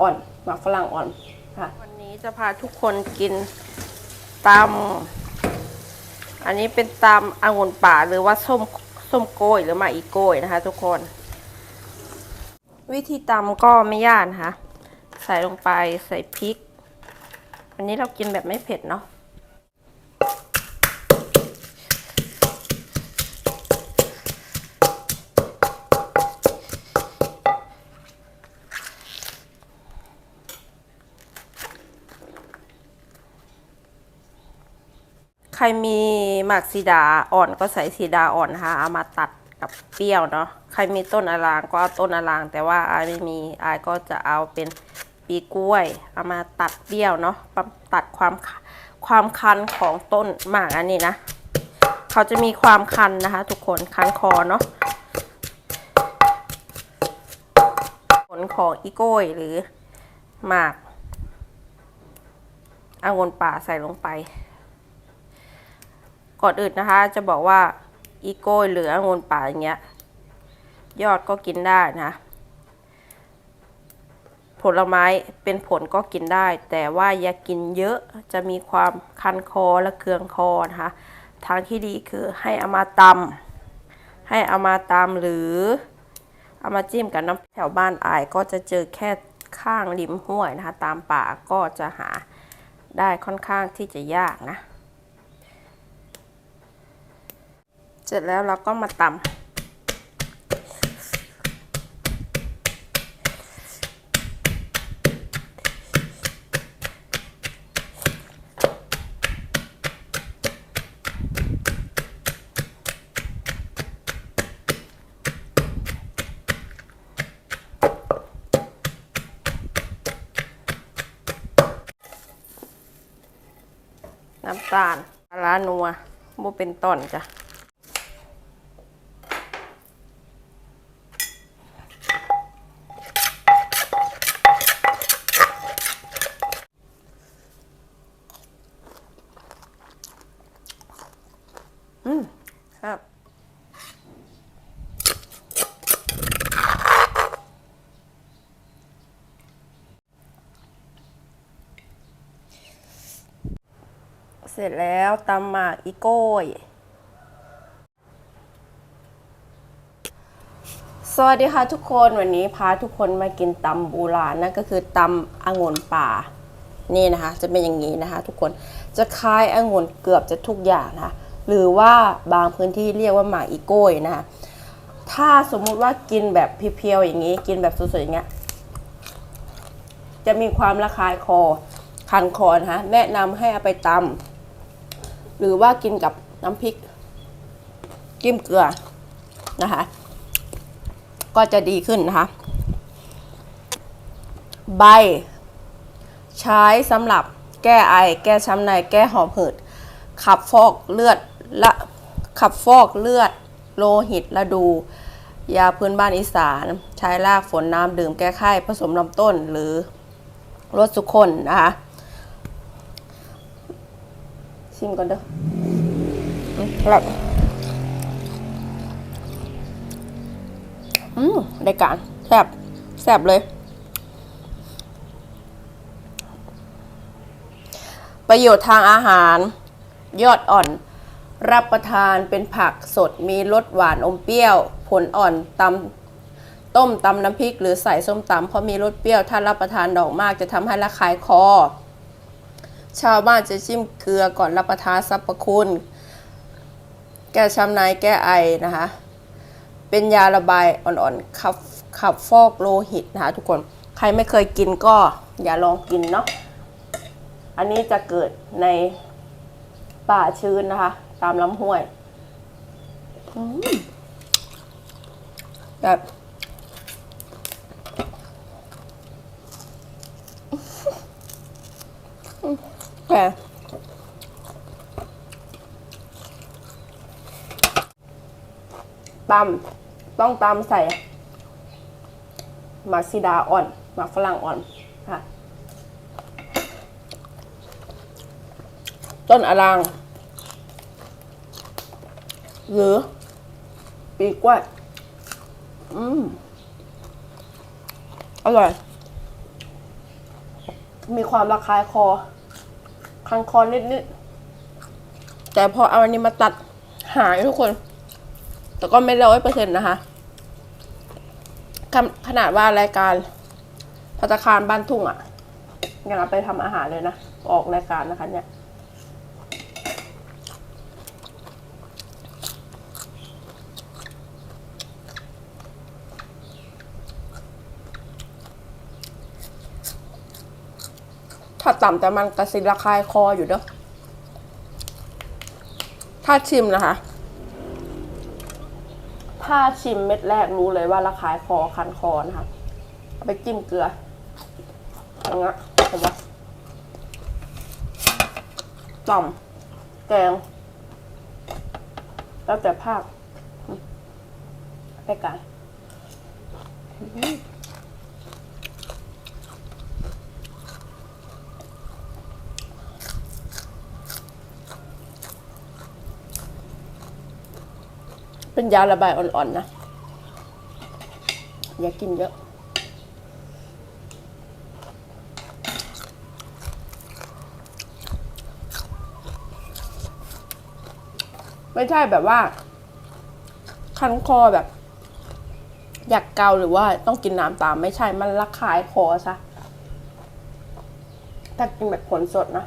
อ่อนหมากฝรั่งอ่อนค่ะ วันนี้จะพาทุกคนกินตำอันนี้เป็นตำองุ่นป่าหรือว่าส้มส้มโกยหรือมาอีโกยนะคะ ทุกคน วิธีตำก็ไม่ยากนะคะ ใส่ลงไปใส่พริก อันนี้เรากินแบบไม่เผ็ดเนาะ รมีหมากซีดาอ่อนก็ใส่ซีดาอ่อนนะคะเอามาตัดกับเปรี้ยวเนาะใครมีต้นอลางก็เอาต้นอลาง แต่ว่าอายไม่มีอายก็จะเอาเป็นปีกล้วยเอามาตัดเปรี้ยวเนาะตัดความความคันของต้นหมากอันนี้นะ เขาจะมีความคันนะคะ ทุกคนคันคอเนาะผลของอีโก้ยหรือหมากองุ่นป่าใส่ลงไป ก่อนอื่นนะคะ จะบอกว่าอีโก้หรือองุ่นป่าอย่างเงี้ย ยอดก็กินได้นะผลไม้เป็นผลก็กินได้ แต่ว่าอย่ากินเยอะจะมีความคันคอและเคืองคอนะคะทางที่ดีคือให้เอามาตำให้เอามาตำหรือเอามาจิ้มกับน้ำแถวบ้านอายก็จะเจอแค่ข้างริมห้วยนะคะ ตามป่าก็จะหาได้ค่อนข้างที่จะยากนะ เสร็จแล้วเราก็มาตำน้ำตาลปลาร้านัวโมเป็นต้นจ้ะ ครับ เสร็จแล้วตำหมากอีโก้ยสวัสดีค่ะทุกคนวันนี้พาทุกคนมากินตำโบูราณนั่นก็คือตำองุ่นป่านี่นะคะ จะเป็นอย่างนี้นะคะ ทุกคนจะคล้ายองุ่นเกือบจะทุกอย่างนะคะ หรือว่าบางพื้นที่เรียกว่าหมากอีโก้ยนะคะถ้าสมมุติว่ากินแบบเพียวๆอย่างนี้ กินแบบสดๆอย่างเงี้ยจะมีความระคายคอคันคอนะคะแนะนำให้เอาไปตำหรือว่ากินกับน้ำพริกจิ้มเกลือนะคะ ก็จะดีขึ้นนะคะ ใบ ใช้สำหรับแก้ไอ แก้ช้ำใน แก้หอบหืด ขับฟอกเลือด ละขับฟอกเลือด โลหิตระดู ยาพื้นบ้านอีสาน ใช้รากฝนน้ำดื่มแก้ไข้ผสมลำต้นหรือรสสุคนนะคะชิมก่อนเด้ออืมครับอืมได้การแซ่บแซ่บเลย ประโยชน์ทางอาหาร ยอดอ่อน รับประทานเป็นผักสดมีรสหวานอมเปรี้ยว ผลอ่อนตำต้มตำน้ำพริก หรือใส่ส้มตำเพราะมีรสเปรี้ยว ถ้ารับประทานดอกมากจะทำให้ระคายคอ ชาวบ้านจะจิ้มเกลือก่อนรับประทานสรรพคุณ แก้ช้ำในแก้ไอนะคะ เป็นยาระบายอ่อนๆขับขับฟอกโลหิตนะคะทุกคนใครไม่เคยกินก็อย่าลองกินเนาะอันนี้จะเกิดในป่าชื้นนะคะามลำห้วยแบบแค่ตำต้องตำใส่หมากซีดาอ่อนหมากฝรั่งอ่อนค่ะ ต้นอลาง หรือ ปีกล้วยอืมอร่อย มีความระคายคอ คันคอนิดแต่พอเอาอันนี้มาตัดหายทุกคน แต่ก็ไม่ร้อยเปอร์เซ็นต์นะคะขนขนาดว่ารายการพัตคารบ้านทุ่งอะ่ะยังเอาไปทำอาหารเลยนะ ออกรายการนะคะเนี่ย ถ้าต่ำแต่มันกระสิระคายคออยู่เด้อถ้าชิมนะคะ ถ้าชิมเม็ดแรกรู้เลยว่าระคายคอคันคอนะคะเอาไปจิ้มเกลืออย่างเงี้ยเห็นปะต่ำแกง แล้วแต่ภาคไปกัน เป็นยาระบายอ่อนๆนะ อย่ากินเยอะไม่ใช่แบบว่า คันคอแบบ อยากเกาหรือว่าต้องกินน้ำตามไม่ใช่มันระคายคอซะถ้ากินแบบผลสดนะ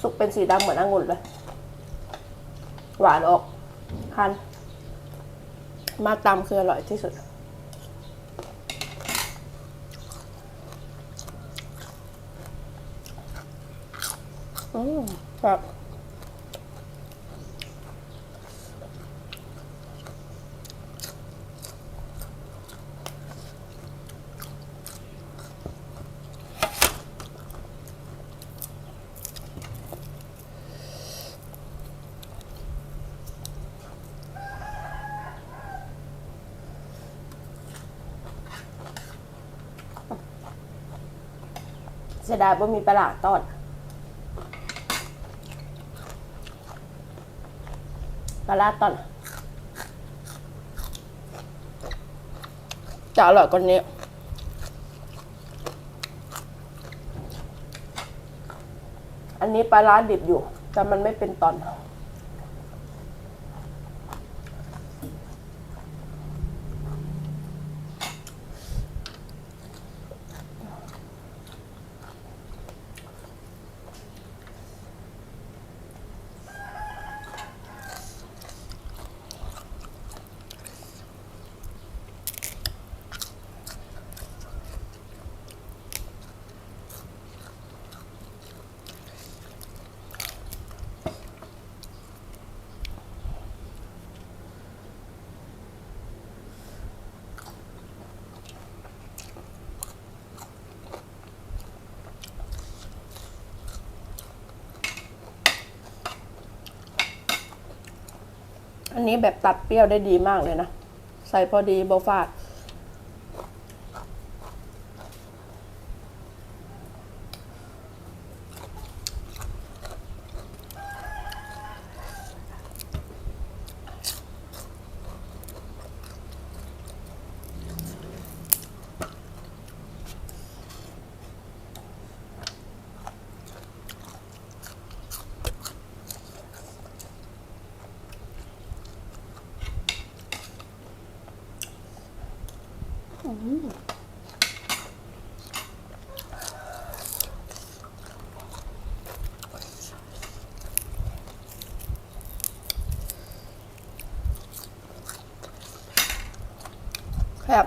สุกเป็นสีดำเหมือนองุ่นเลย หวานออก คัน มาตำคืออร่อยที่สุด อืมแบบ สียดายว่ามีปลาร้าตอนปลาร้าตอนจะอร่อยกว่านี้อันนี้ปลาร้าดิบอยู่ แต่มันไม่เป็นตอน อันนี้แบบตัดเปรี้ยวได้ดีมากเลยนะ ใส่พอดีโบฟาด ครับ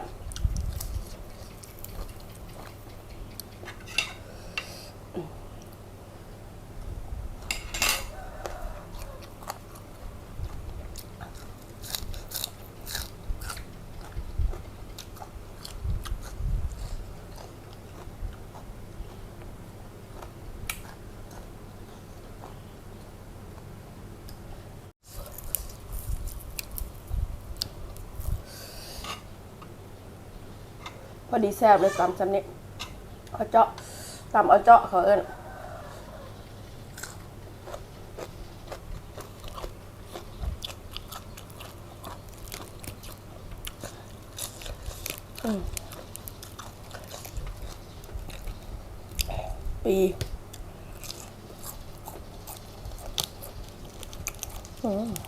พ อดีแซ่บเลยตำจำนี้เอาเจาะตำเอาเจาะเขาเอิ้นอืมปีอืม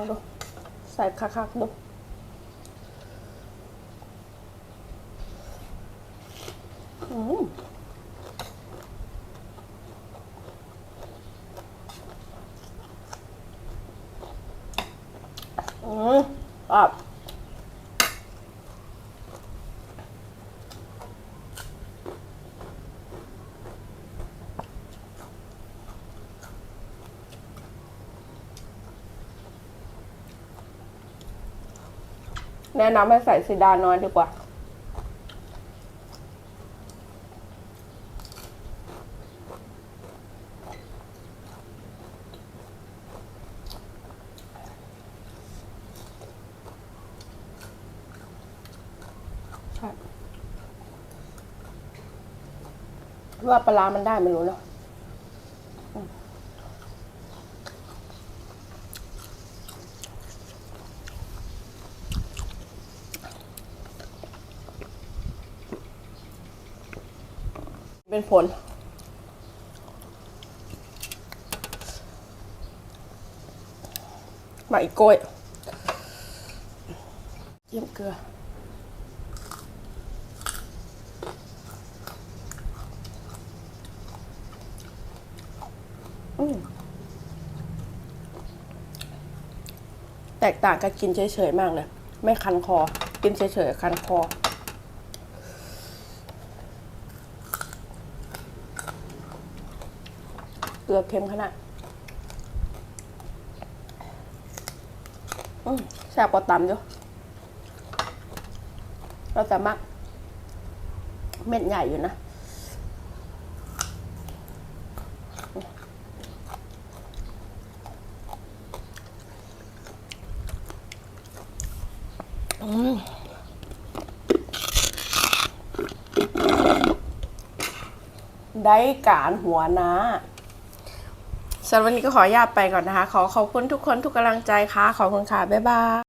งดูใส่คักๆดู อืมอืมอะ แนะนำให้ใส่ซีดาน้อยดีกว่าใช่ว่าปลาร้ามันได้ไม่รู้เนาะ เป็นผล มาอีกโกล้วยจิ้มเกลือแตกต่างกับกินเฉยๆมากเลย ไม่คันคอ กินเฉยๆคันคอ เก ลือเค็มขนาดอืมแซ่บกว่าตำอยู่เราแต่มักเม็ดใหญ่อยู่นะได้การหัวนะ สำหรับวันนี้ก็ขออนุญาตไปก่อนนะคะ ขอขอบคุณทุกคนทุกกำลังใจค่ะ ขอบคุณค่ะ บ๊ายบาย